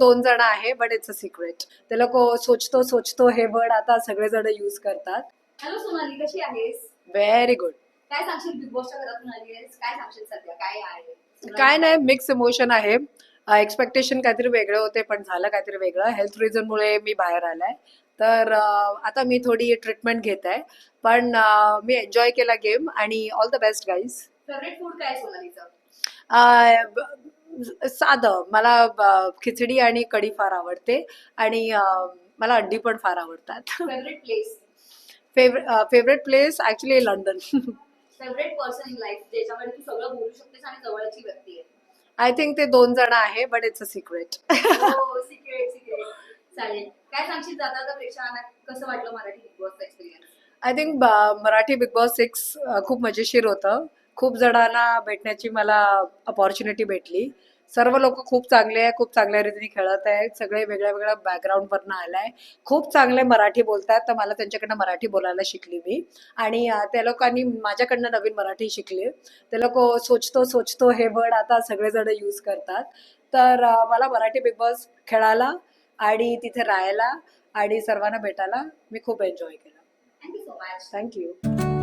दोन जण आहे बट इट्स अ सिक्रेट ते लोक सोचतो सोचतो हे वर्ड आता सगळेजण यूज करतात. हॅलो सोनाली कशी आहेस? व्हेरी गुड काय सांगशील बिग बॉसच्या घरातून आली आहेस काय सांगशील सध्या? काय आहे? काय नाही मिक्स इमोशन आहे. एक्सपेक्टेशन काहीतरी वेगळे होते पण झालं काहीतरी वेगळं. हेल्थ रिझनमुळे मी बाहेर आलाय. तर आता मी थोडी ट्रीटमेंट घेत. आहे पण मी एन्जॉय केला गेम आणि all the best guys favourite food काय सोनालीचं? साधं. मला खिचडी आणि कढी फार आवडते आणि मला अंडी पण फार आवडतात. Favourite place favourite place actually London favourite person in life ज्याच्याकडे तू सगळं बोलू शकतेस आणि जवळची व्यक्ती आहे. आय थिंक ते दोन जण आहे बट इट्स अ सिक्रेट हो सिक्रेट सिक्रेट चालेल. काय सांगशील जाता जाता प्रेक्षकांना कसं वाटलं Marathi big बॉसचा experience I think Marathi big boss six खूप मजेशीर होतं. खूप जणांना भेटण्याची मला अपॉर्च्युनिटी भेटली. सर्व लोक खूप चांगले आहे खूप चांगल्या रीतीने खेळत आहेत सगळे वेगळ्या वेगळ्या बॅकग्राऊंडवरनं आलाय. खूप चांगले मराठी बोलतात तर मला त्यांच्याकडनं मराठी बोलायला शिकली मी. आणि त्या लोकांनी माझ्याकडनं नवीन मराठी शिकली. ते लोक सोचतो सोचतो हे वर्ड आता सगळेजण यूज करतात. तर मला मराठी बिग बॉस खेळायला आणि तिथे राहायला आणि सर्वांना भेटायला मी खूप एन्जॉय केलं. Thank you so much thank you